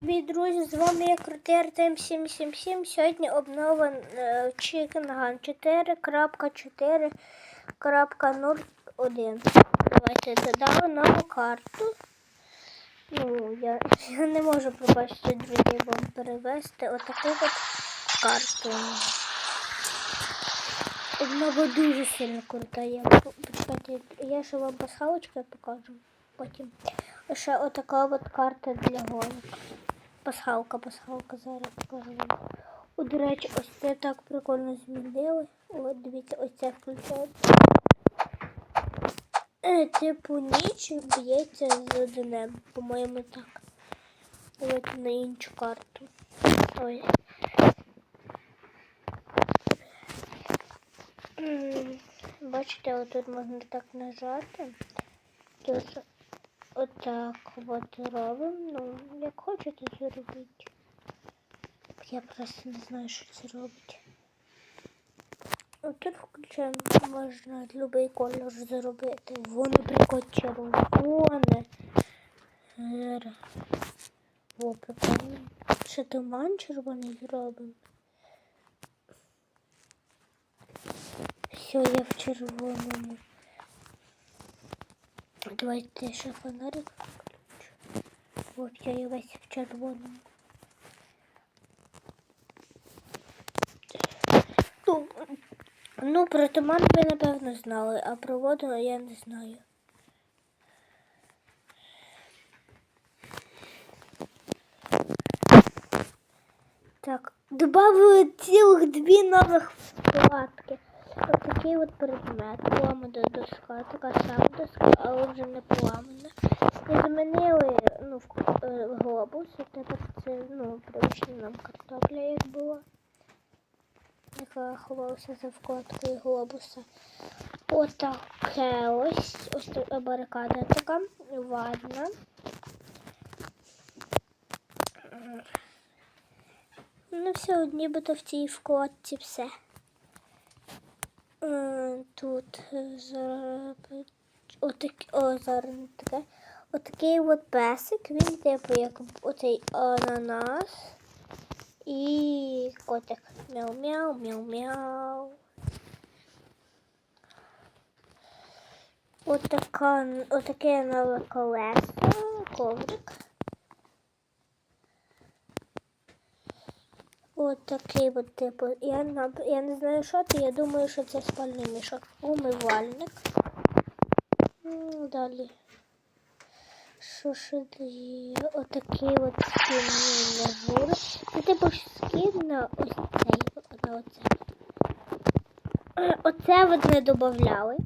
Привіт, друзі, з вами я Крутий Артем 777. Сьогодні обнова е, Chicken Gun 4.4.01. Давайте додали нову карту. Ну, я, я не можу побачити, друзі, вам перевести отаку от карту. Обнова дуже сильно крута. Я, я ще вам пасхалочку покажу потім. Ще отака от карта для гонок. Пасхалка, пасхалка, зараз покажу. О, до речі, ось це так прикольно змінили. От, дивіться, ось це включається. Е, типу ніч б'ється з днем, по-моєму, так. Давайте на іншу карту. Ой. Бачите, отут можна так нажати. Тож отак от робимо. Ну, як хочете зробити. Я просто не знаю, що це робить. Отут включаємо, можна будь-який колір зробити. Вони прикольні червоне. О, прикольно. Ще туман червоний зробимо. Все, я в червоному. Давайте ще фонарик. Я весь в червоному. Ну, ну, про туман ви, напевно, знали, а про воду я не знаю. Так, добавили цілих дві нових вкладки. Ось такий от предмет. Поламана доска, така сама доска, але вже не поламана. І змінили ну, е, глобус, і тепер це ну, привична нам картопля, як була, яка ховалася за вкладкою глобуса. Отаке ось, ось барикада така, ванна. Ну, все, нібито в цій вкладці все. Тут е, зараз отак, о, зараз таке. Отакий от песик, він типу як оцей ананас і котик. Мяу-мяу, мяу-мяу. Отака, отаке нове колесо, коврик. От такий от типу. Я, я не знаю, що це. Я думаю, що це спальний мішок. Умивальник. Далі. Що ще є? Отакий от скін на гори. Це типу скін на ось цей. На оце. Е, Оце от не додавали.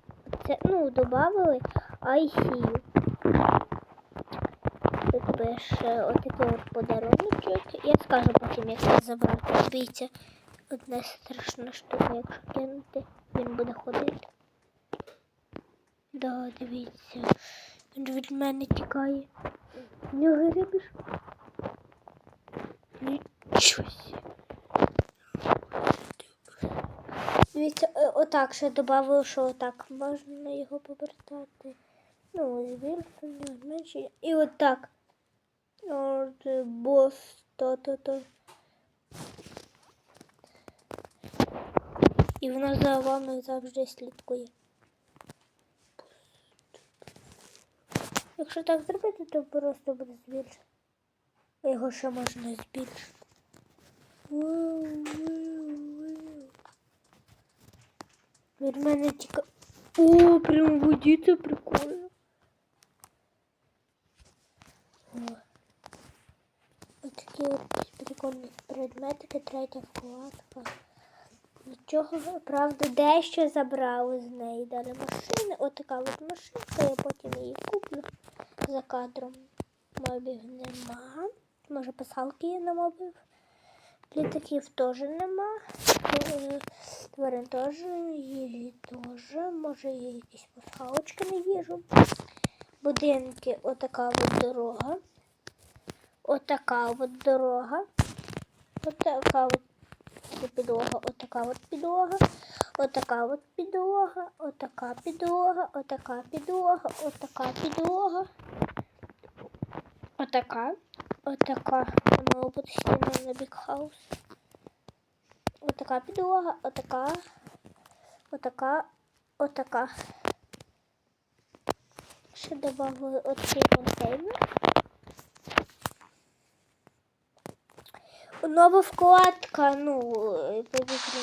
Це, ну, додавали ICU. Тут пише отакий от подарунок. Я скажу потім, як це забрати. Дивіться, одна страшна штука, якщо кинути, він буде ходити. Да, дивіться. Він від мене тікає. В нього рибиш. Нічого. Дивіться, е, отак ще додав, що отак можна його повертати. Ну, збільшення, зменшення. І отак. От, е, бос, то-то-то. І вона за вами завжди слідкує. Якщо так зробити, то просто буде збільшити. Його ще можна збільшити. Від мене тільки... О, прям воді прикольно. О. Ось такі от прикольні предметики, третя вкладка. Нічого, правда, дещо забрали з неї. Дали машини. Отака от машинка, я потім її куплю за кадром. Мобів нема. Може пасхалки є на мобів. Літаків теж нема. Е, Тварин теж, їжі теж. Може є якісь пасхалочки на їжу. Будинки, отака от дорога. Отака от дорога. Отака от підлога, отака от підлога. Отака от підлога, отака підлога, отака підлога, отака підлога. Отака. Отака. Мала бути стіна на бікхаус. Отака підлога, отака. Отака. Отака. Ще добавили оцей контейнер. Нова вкладка, ну, повітря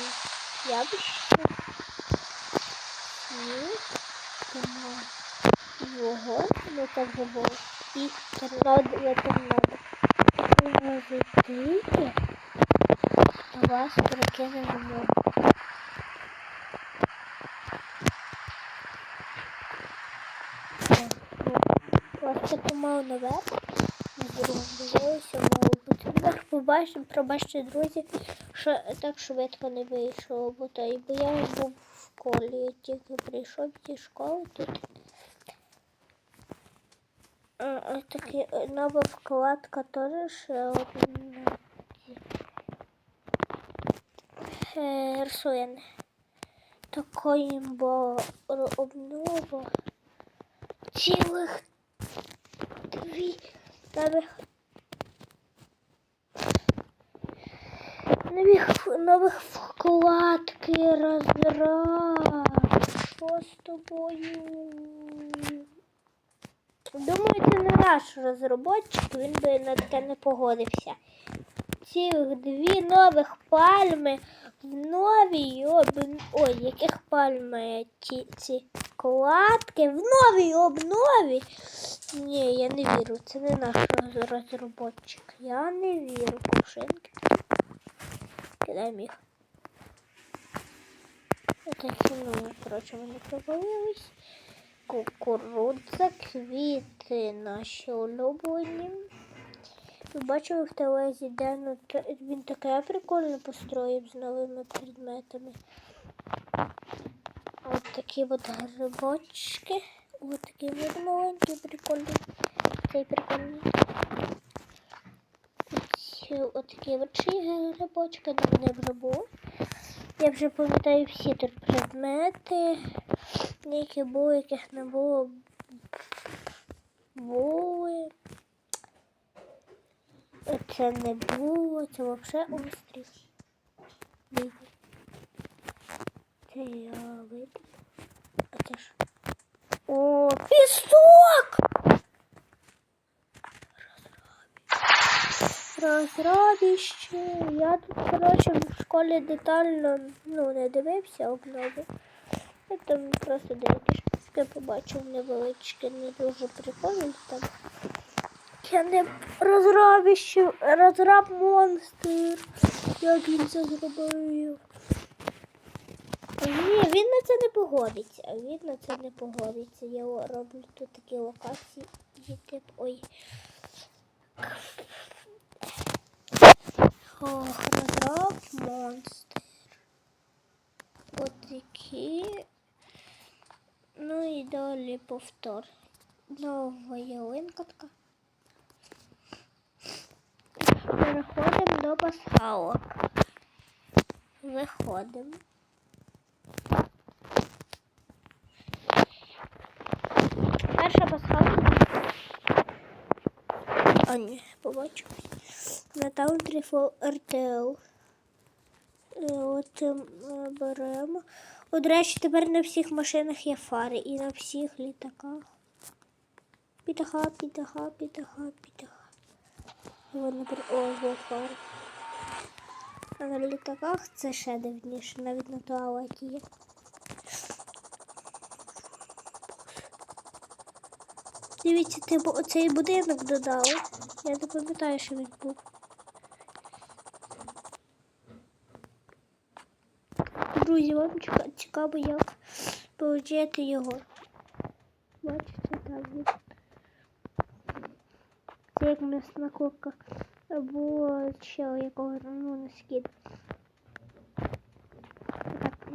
явище. Сніг, туман, вогонь, ну це вже було. І торнадо, я. Ви можете, а вас перекине в море. Просто помав наверх. Наверх побачимо, пробачте, друзі, що так швидко не вийшло, бо то бо я був в школі, я тільки прийшов зі школи тут. Ось такі е, нова вкладка теж ще одна. Е, Рисуємо. Такої бо обнова цілих дві нових нових нових вкладки розраз. Що з тобою? Думаю, це не наш розробочик, він би на таке не погодився. Цілих дві нових пальми в новій об... Ой, яких пальми ці, ці кладки в новій обнові. Ні, я не вірю. Це не наш роз- розробочик. Я не вірю. Кувшинки. Кидаємо їх. Отакі, ну, коротше, вони провалились. Кукурудза, квіти наші улюблені. Ви бачили в телезі, де ну, він таке прикольно построїв з новими предметами. От такі от грибочки. От такі от маленькі, прикольні. Цей прикольний. Ці от такі от ще є грибочки, але не було. Я вже пам'ятаю всі тут предмети, які були, яких не було. Були. Це не було, це взагалі острів. Це я видно. А це ж. О, пісок! Розробіще. Я тут, коротше, в школі детально ну, не дивився обнови. Я там просто деякі штуки побачив невеличкі, не дуже прикольні там. Я не розробіще, розраб монстр. Як він це зробив? Ні, він на це не погодиться. Він на це не погодиться. Я роблю тут такі локації. Тип, ой. Ох, розраб монстр. От такі. Ну і далі повтор. Нова ялинка така. Переходимо до пасхалок. Виходимо. Перша пасхалка. А ні, побачу. На таунтрі for Е, От е, беремо. От, речі, тепер на всіх машинах є фари і на всіх літаках. Пітаха, пітаха, пітаха, пітаха. І от, наприклад, фари. А на літаках це ще дивніше, навіть на туалеті є. Дивіться, типу, оцей будинок додали. Я не пам'ятаю, що він був. Друзі, вам цікаво, як получити його. Бачите, там він. Це як м'ясна курка. Або ще якого ну, не скид.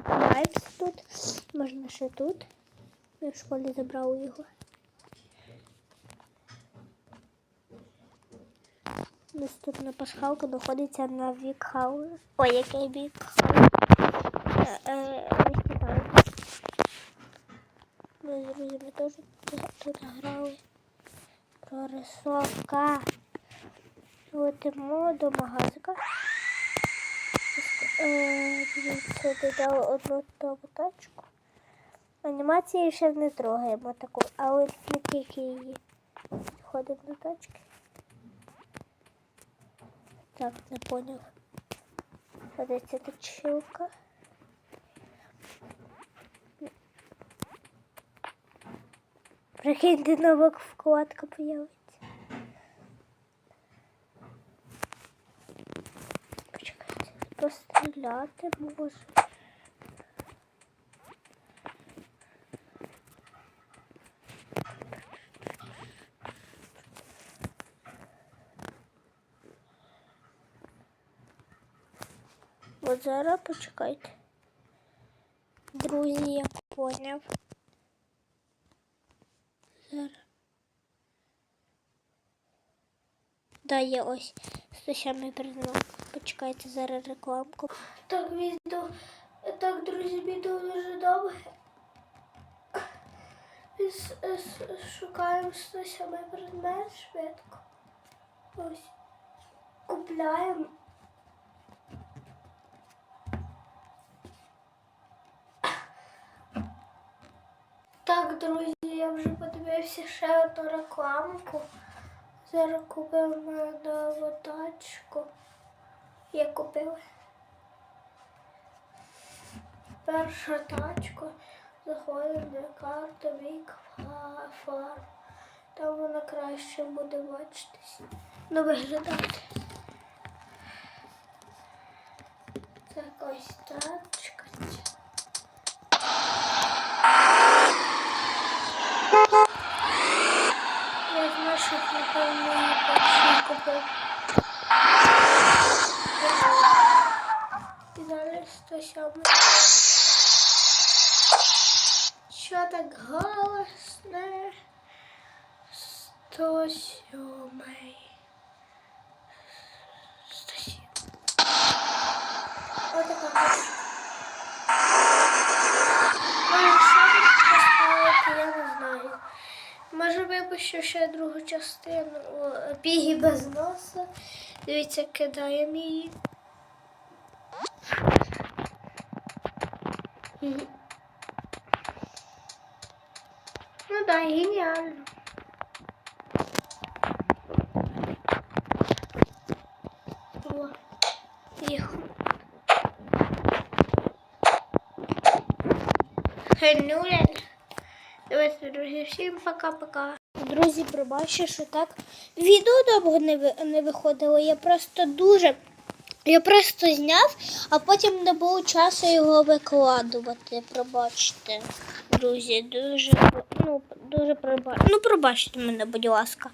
Так, тут. Можна ще тут. Я в школі забрав його. Наступна пасхалка знаходиться на Вікхаус. Ой, який Вікхаус? Не спитаю. Ми з друзями теж тут- грали. Прорисовка. Летимо до магазика. Е, Дивіться, додали одну тачку. Анімації ще не трогаємо таку, але не тільки її. Підходимо до тачки. Так, не поняв. Ця точилка? Прикиньте, нова вкладка появиться. Почекайте, постріляти можу. От зараз почекайте. Друзі, я поняв. Зараз. Да, ось 107 признак. Почекайте зараз рекламку. Так, відео. Так, друзі, відео дуже с- Шукаємо 107 предмет швидко. Ось. Купляємо. Так, друзі, я вже подивився ще одну рекламку. Зараз купимо нову тачку. Я купив. Перша тачка. Заходимо на карту Вік Фарм. Там вона краще буде бачитись. Ну, виглядати. Так, ось тачка. напевно, її перший купив. І зараз 107. Що так голосне? 107. 107. випущу ще другу частину біги без носа. Дивіться, кидаємо її. Ну да, геніально. Генуля. Давайте, друзі, всім пока-пока. Друзі, пробачте, що так відео довго не, ви- не виходило. Я просто дуже. Я просто зняв, а потім не було часу його викладувати. Пробачте, друзі, дуже ну, дуже проба... Ну, пробачте мене, будь ласка.